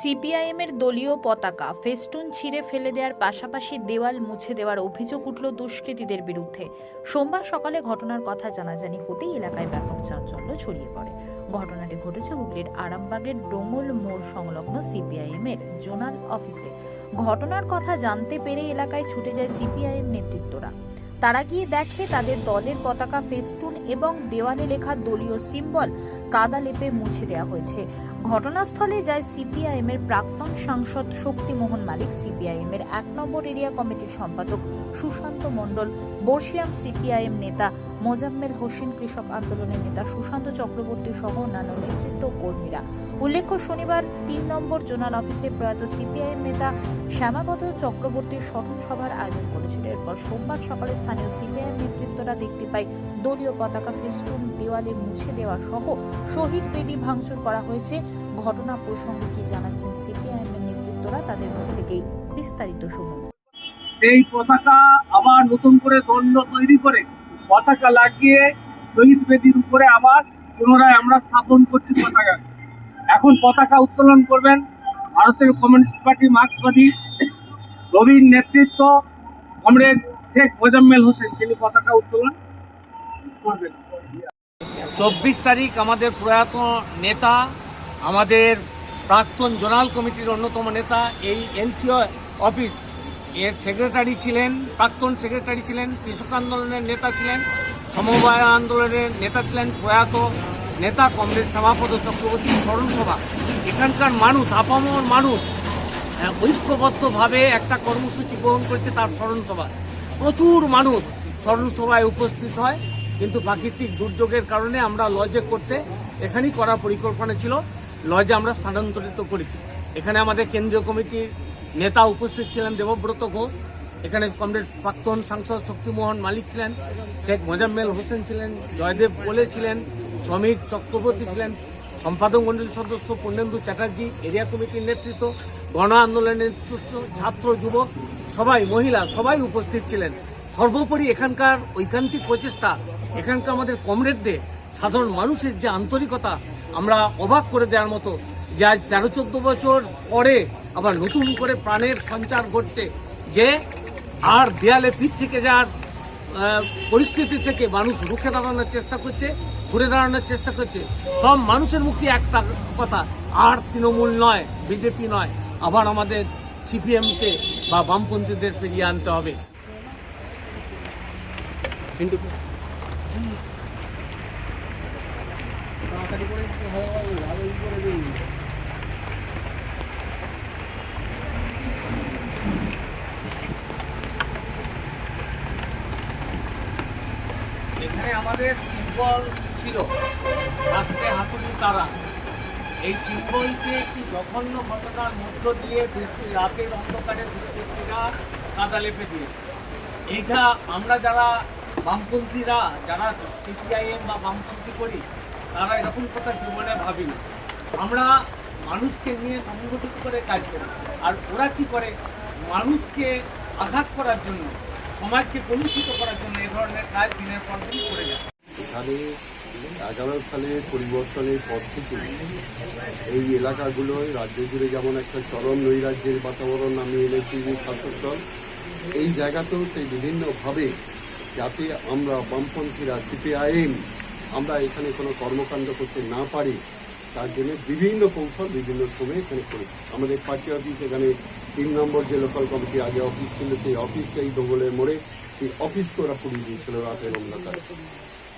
সিপিআইএমের দলীয় পতাকা ফেস্টুন ছিঁড়ে ফেলে দেওয়ার পাশাপাশি দেওয়াল মুছে দেওয়ার অভিযোগ উঠল দুষ্কৃতীদের বিরুদ্ধে। সোমবার সকালে ঘটনার কথা জানাজানি হতেই এলাকায় ব্যাপক চাঞ্চল্য ছড়িয়ে পড়ে। ঘটনাটি ঘটেছে হুগলির আরামবাগের ডোমল মোড় সংলগ্ন সিপিআইএমের জোনাল অফিসে। ঘটনার কথা জানতে পেরে এলাকায় ছুটে যায় সিপিআইএম নেতৃত্বরা। তারা গিয়ে দেখে তাদের দলের পতাকা ফেস্টুন এবং দেওয়ালে লেখা দলীয় সিম্বল কাদা লেপে মুছে দেওয়া হয়েছে। ঘটনাস্থলে যায় সিপিআইএম এর প্রাক্তন সাংসদ শক্তিমোহন মালিক সিপিআইএম এর এক নম্বর এরিয়া কমিটির সম্পাদক সুশান্ত মণ্ডল, বর্ষিয়াম সিপিআইএম নেতা মোজাম্মেল হোসেন, কৃষক আন্দোলনের নেতা সুশান্ত চক্রবর্তী সহ অন্যান্য নেতৃত্ব কর্মীরা। উল্লেখ্য, শনিবার তিন নম্বর জোনাল অফিসে প্রয়াত সিপিআইএম নেতা শ্যামাপদ চক্রবর্তীর স্মরণ সভার আয়োজন করেছিল। এরপর সোমবার সকালে স্থানীয় সিপিআইএম নেতৃত্বরা দেখতে পায়, দলীয় পতাকা ফেস্টুন, দেওয়ালে মুছে দেওয়া সহ শহীদ বেদি ভাঙচুর করা হয়েছে। ঘটনা প্রসঙ্গে কি জানাচ্ছেন সিপিআইএম এর নেতৃত্বরা তাদের মুখ থেকেই বিস্তারিত শুনুন। এই পতাকা আবার নতুন করে দণ্ড তৈরি করে পতাকা লাগিয়ে শহীদ বেদির উপরে আবার পুনরায় আমরা স্থাপন করছি পতাকা। এখন পতাকা উত্তোলন করবেন ভারতের কমিউনিস্ট পার্টি মার্ক্সবাদী রবির নেতৃত্ব কমরেড শেখ মোজাম্মেল হোসেন, তিনি পতাকা উত্তোলন করবেন। চব্বিশ তারিখ আমাদের প্রয়াত নেতা, আমাদের প্রাক্তন জোনাল কমিটির অন্যতম নেতা, এই এনসিও অফিস এর সেক্রেটারি ছিলেন, প্রাক্তন সেক্রেটারি ছিলেন, কৃষক আন্দোলনের নেতা ছিলেন, সমবায় আন্দোলনের নেতা ছিলেন প্রয়াত নেতা কমরেড শ্যামাপদ চক্রবর্তী স্মরণ সভা। এখানকার মানুষ আপামর মানুষ আহ, ঐক্যবদ্ধভাবে একটা কর্মসূচি গ্রহণ করেছে তার স্মরণ সভা। প্রচুর মানুষ স্মরণ সভায় উপস্থিত হয় কিন্তু প্রাকৃতিক দুর্যোগের কারণে আমরা লজে করতে এখানেই করার পরিকল্পনা ছিল। লজে আমরা স্থানান্তরিত করেছি। এখানে আমাদের কেন্দ্রীয় কমিটির নেতা উপস্থিত ছিলেন দেবব্রত ঘোষ। এখানে কমরেড প্রাক্তন সাংসদ শক্তিমোহন মালিক ছিলেন শেখ মোজাম্মেল হোসেন ছিলেন জয়দেব কোলে ছিলেন সমীর চক্রবর্তী ছিলেন সম্পাদক মন্ডলীর সদস্য পূর্ণেন্দু চ্যাটার্জি, এরিয়া কমিটির নেতৃত্ব, গণ আন্দোলনের নেতৃত্ব, ছাত্র, যুব, সবাই, মহিলা, সবাই উপস্থিত ছিলেন। সর্বোপরি এখানকার ঐকান্তিক প্রচেষ্টা, এখানকার আমাদের কমরেডদের, সাধারণ মানুষের যে আন্তরিকতা আমরা অবাক করে দেওয়ার মতো যে আজ তেরো, চোদ্দ বছর পরে আবার নতুন করে প্রাণের সঞ্চার ঘটছে যে আর দেয়ালে পিঠ থেকে যার পরিস্থিতি থেকে মানুষ রুখে দাঁড়ানোর চেষ্টা করছে, ঘুরে দাঁড়ানোর চেষ্টা করছে। সব মানুষের মুখে একটা কথা, আর তৃণমূল নয়, বিজেপি নয়, আবার আমাদের সিপিএমকে বা বামপন্থীদের পেরিয়ে আনতে হবে। এখানে আমাদের সিম্বল ছিল। রাস্তে হাতুড়ি তারা। এই সিম্বলকে একটি জঘন্য ঘটনার মধ্য দিয়ে বৃষ্টি রাতের অন্ধকারে দুষ্কৃতীরা কাদা লেপে দিয়ে। এইটা আমরা যারা বামপন্থীরা, যারা সিপিআইএম বা বামপন্থী করি, তারা এরকম কথা জীবনে ভাবিনি। আমরা মানুষকে নিয়ে সংগঠিত করে কাজ করি। আর ওরা কি করে? মানুষকে আঘাত করার জন্য সমাজকে কলুষিত করার জন্য এই ধরনের কাজ দিনের পর দিন করে এখানে এগারো সালের পরিবর্তনের পর থেকে এই এলাকাগুলোয় রাজ্য জুড়ে যেমন একটা চরম নৈরাজ্যের বাতাবরণ নামিয়ে এনেছে এই শাসক দল, এই জায়গাতেও সেই বিভিন্নভাবে যাতে আমরা বামপন্থীরা, সিপিআইএম, আমরা এখানে কোনো কর্মকাণ্ড করতে না পারি তার জন্য বিভিন্ন কৌশল বিভিন্ন সময় এখানে করেছি আমাদের পার্টি অফিস এখানে তিন নম্বর যে লোকাল কমিটি আগে অফিস ছিল, সেই অফিস এই দোবলের মোড়ে সেই অফিসকে ওরা পুড়িয়ে দিয়েছিল রাতের অন্ধকারে।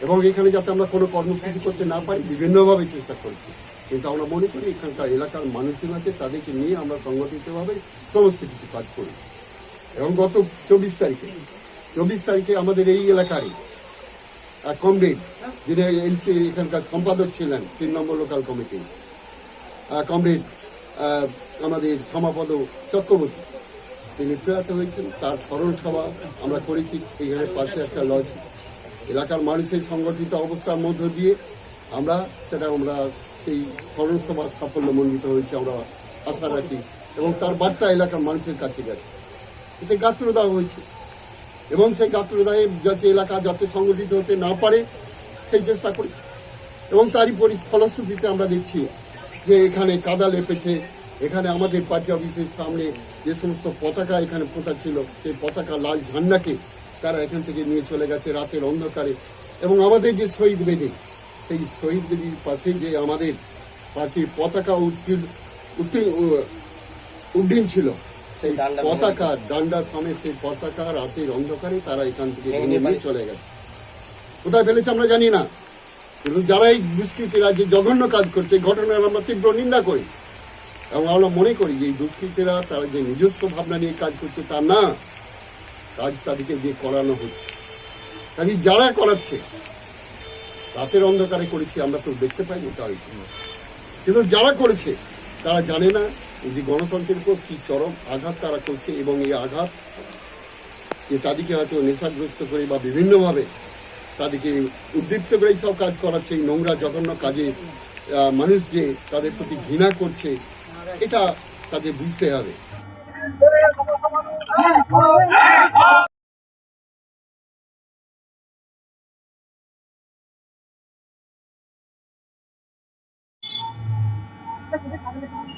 এবং এখানে যাতে আমরা কোনো কর্মসূচি করতে না পারি, বিভিন্নভাবে চেষ্টা করছি। কিন্তু আমরা মনে করি এখানকার এলাকার মানুষজন আছে, তাদেরকে নিয়ে আমরা সংগঠিতভাবে সমস্ত কিছু কাজ করি। এবং গত চব্বিশ তারিখে চব্বিশ তারিখে আমাদের এই এলাকারই কমরেড যিনি এলসি এখানকার সম্পাদক ছিলেন, তিন নম্বর লোকাল কমিটি। কমরেড আমাদের সমাপদ চক্রবর্তী। তিনি প্রয়াত হয়েছেন, তার স্মরণ সভা আমরা করেছি, এখানে পাশে একটা লজ এলাকার মানুষের সংগঠিত অবস্থার মধ্য দিয়ে আমরা সেটা আমরা সেই স্মরণ সভা সাফল্যমণ্ডিত হয়েছে, আমরা আশা রাখি। এবং তার বার্তা এলাকার মানুষের কাছে গেছে। এতে গাত্রদাহ হয়েছে। এবং সেই গাত্রদাহে যাতে এলাকা যাতে সংগঠিত হতে না পারে, সেই চেষ্টা করেছে। এবং তারই পরি, ফলশ্রুতিতে আমরা দেখছি যে এখানে কাদা লেপেছে, এখানে আমাদের পার্টি অফিসের সামনে যে সমস্ত পতাকা এখানে পোতা ছিল, সেই পতাকা লাল ঝান্ডাকে তারা এখান থেকে নিয়ে চলে গেছে রাতের অন্ধকারে। এবং আমাদের যে শহীদ বেদি, সেই শহীদ বেদির পাশে যে আমাদের পার্টির পতাকা উত্তীর্ণ উত্তীর্ণ উড্ডীন ছিল সেই পতাকা ডান্ডা সমেত সেই পতাকা রাতের অন্ধকারে তারা এখান থেকে নিয়ে চলে গেছে। কোথায় ফেলেছে আমরা জানি না। কিন্তু যারা এই দুষ্কৃতীরা যে জঘন্য কাজ করছে এই ঘটনার আমরা তীব্র নিন্দা করি। এবং আমরা মনে করি যে এই দুষ্কৃতীরা তারা যে নিজস্ব ভাবনা নিয়ে কাজ করছে তা না। কাজ তাদেরকে দিয়ে করানো হচ্ছে। কাজে যারা করাচ্ছে রাতের অন্ধকারে করেছি আমরা তো দেখতে পাইনি হয়তো। কিন্তু যারা করেছে তারা জানে না যে গণতন্ত্রের উপর কি চরম আঘাত তারা করছে এবং এই আঘাত যে তাদেরকে হয়তো নেশাগ্রস্ত করে বা বিভিন্নভাবে তাদেরকে উদ্দীপ্ত করে সব কাজ করাচ্ছে, এই নোংরা জঘন্য কাজে মানুষ যে তাদের প্রতি ঘৃণা করছে, এটা তাদের বুঝতে হবে। আস্তে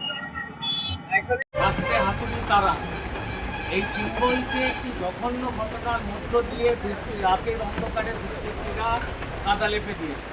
হাতুড়ি তারা। এই সিম্বলকে একটি জঘন্য ঘটনার মধ্য দিয়ে রাতের অন্ধকারে দুষ্কৃতীরা কাদা লেপে দিয়েছে।